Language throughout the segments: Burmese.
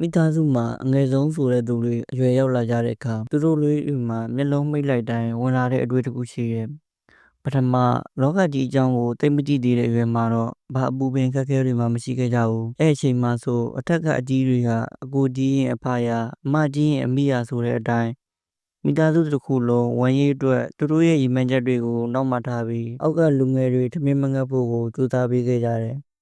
မိသားစုမှာအငယ်ဆုံးဆိုတဲ့သူတွေအရွယ်ရောက်လာကြတဲ့အခါသူတို့လေးတွေမှာမျက်လုံးမိတ်လိုက်တိုင်းဝင်လာတဲ့အတွေ့တစ်ခုရှိတယ်။ပထမလောကကြီးအကြောင်းကိုသိမကြည့်သေးတဲ့အရွယ်မှာတော့ဘာအပူပင်ခက်ခဲတွေမှမရှိခဲ့ကြဘူး။အဲ့အချိန်မှာဆိုအထက်ကအကြီးတွေကအကိုကြီးရင်အဖယာအမကြီးရင်အမိယာဆိုတဲ့အတိုင်းမိသားစုတစ်ခုလုံးဝမ်းရေးအတွက်သူတို့ရဲ့ရည်မှန်းချက်တွေကိုနောက်မှထားပြီးအောက်ကလူငယ်တွေထမင်းမငတ်ဖို့ကိုကြိုးစားပေးခဲ့ကြတယ်။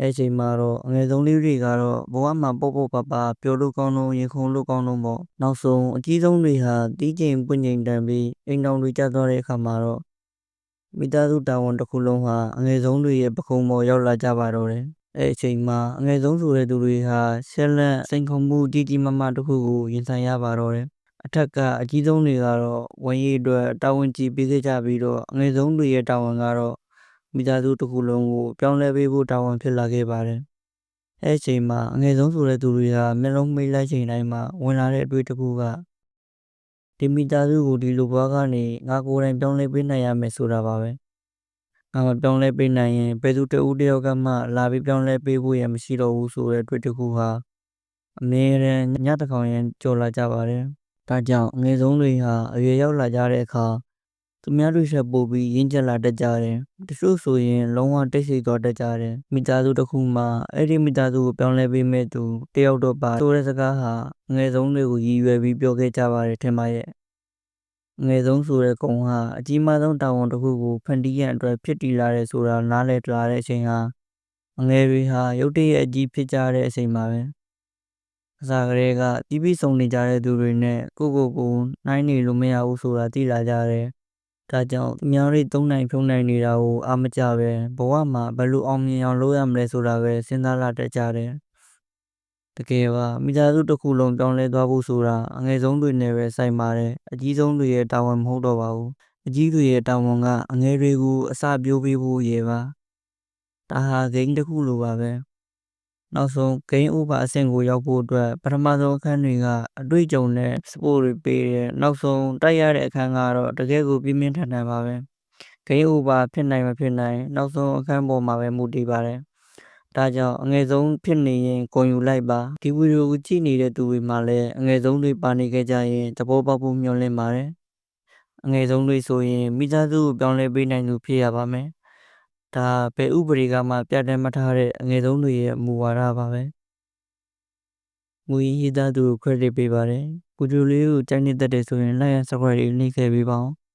အဲ့ချိန်မှာတော့အငယ်ဆုံးလေးတွေကတော့ဘဝမှာပေါ့ပေါ့ပါပါပျော်လို့ကောင်းလို့ရင်ခုန်လို့ကောင်းလို့ပေါ့နောက်ဆုံးအကြီးဆုံးတွေဟာတီးချိန်ပွင့်ချိန်တန်ပြီးအိမ်တော်တွေကျသွားတဲ့အခါမှာတော့မိသားစုတာဝန်တစ်ခုလုံးဟာအငယ်ဆုံးတွေရဲ့ပခုံးပေါ်ရောက်လာကြပါတော့တယ်။အဲ့အချိန်မှာအငယ်ဆုံးဆိုတဲ့သူတွေဟာဆက်လက်စိန်ခေါ်မှုကြီးကြီးမားမားတစ်ခုကိုရင်ဆိုင်ရပါတော့တယ်။အထက်ကအကြီးဆုံးတွေကတော့ဝန်ကြီးအတွက်တာဝန်ကြီးပေးခဲ့ကြပြီးတော့အငယ်ဆုံးတွေရဲ့တာဝန်ကတော့ မိသားစုတစ်ခုလုံးကိုပြောင်းလဲပေးဖို့တာဝန်ဖြစ်လာခဲ့ပါတယ်။အဲ့အချိန်မှာအငယ်ဆုံးဆိုတဲ့သူတွေဟာမျက်လုံးမိတ်လိုက်ချိန်တိုင်းမှာဝင်လာတဲ့အတွေ့တစ်ခုကဒီမိသားစုကိုဒီလိုဘွားကနေငါကိုယ်တိုင်ပြောင်းလဲပေးနိုင်ရမယ်ဆိုတာပါပဲ။ငါမပြောင်းလဲပေးနိုင်ရင်ဘယ်သူတဦးတယောက်ကမှလာပြီးပြောင်းလဲပေးဖို့ရမရှိတော့ဘူးဆိုတဲ့အတွေ့တစ်ခုဟာအမြဲတမ်းညတကောင်ရင်ကြော်လာကြပါတယ်။ဒါကြောင့်အငယ်ဆုံးတွေဟာအရွယ်ရောက်လာကြတဲ့အခါ သူများတွေထက်ပိုပြီးရင့်ကျက်လာတတ်ကြတယ်။တချို့ဆိုရင်လုံးဝတိတ်ဆိတ်သွားတတ်ကြတယ်။မိသားစုတစ်ခုမှာအဲ့ဒီမိသားစုကိုပြောင်းလဲပေးမဲ့သူတယောက်တော့ပါဆိုတဲ့စကားဟာအငယ်ဆုံးတွေကိုရည်ရွယ်ပြီးပြောခဲ့ကြပါတယ်ထင်ပါရဲ့။အငယ်ဆုံးဆိုတဲ့ကုံဟာအကြီးမားဆုံးတာဝန်တစ်ခုကိုဖန်တီးရန်အတွက်ဖြစ်တည်လာတယ်ဆိုတာနားလည်လာတဲ့အချိန်ဟာအငယ်တွေဟာရုတ်တရက်အကြီးဖြစ်ကြတဲ့အချိန်ပါပဲ။အစာကလေးကတီးပြီးဆုံနေကြတဲ့သူတွေနဲ့ကိုကိုကိုနှိုင်းနေလို့မရဘူးဆိုတာသိလာကြတယ်။ ဒါကြောင့်သူများတွေသုံးနိုင်ဖြုံးနိုင်နေတာကိုအာမကြပဲဘဝမှာဘယ်လိုအောင်မြင်အောင်လုပ်ရမလဲဆိုတာပဲစဉ်းစားလာတတ်ကြတယ်။တကယ်ပါမိသားစုတစ်ခုလုံးပြောင်းလဲသွားဖို့ဆိုတာအငယ်ဆုံးတွေနဲ့ပဲဆိုင်ပါတယ်အကြီးဆုံးတွေရဲ့တာဝန်မဟုတ်တော့ပါဘူး။အကြီးတွေရဲ့တာဝန်ကအငယ်တွေကိုအစပြိုးပေးဖို့ရပါ။ဒါဟာဂိမ်းတစ်ခုလိုပါပဲ။ နောက်ဆုံးဂိမ်း over အဆင့်ကိုရောက်ဖို့အတွက်ပထမဆုံးအခန်းတွေကအတွေ့အကြုံနဲ့ support တွေပေးတယ်နောက်ဆုံးတိုက်ရတဲ့အခန်းကတော့တကယ်ကိုပြင်းပြင်းထန်ထန်ပါပဲဂိမ်း over ဖြစ်နိုင်မဖြစ်နိုင် နောက်ဆုံးအခန်းပေါ်မှာပဲမူတည်ပါတယ်ဒါကြောင့်အငယ်ဆုံးဖြစ်နေရင်ဂုဏ်ယူလိုက်ပါဒီဗီဒီယိုကိုကြည့်နေတဲ့သူတွေမှာလည်းအငယ်ဆုံးတွေပါနေခဲ့ကြရင်သဘောပေါက်ဖို့မျှော်လင့်ပါတယ်အငယ်ဆုံးတွေဆိုရင်မိသားစုကိုပြောင်းလဲပေးနိုင်သူဖြစ်ရပါမယ် ဒါဘယ်ဥပဒေကမှပြတ်တမ်းမထားတဲ့အငယ်ဆုံးတွေရဲ့မူဝါဒပါပဲငွေရေးသားသူကို credit ပေးပါတယ်။ဗီဒီယိုလေးကိုကြိုက်နေတတ်တယ်ဆိုရင် like and subscribe လေးနှိပ်ခဲ့ပေးပါဦး။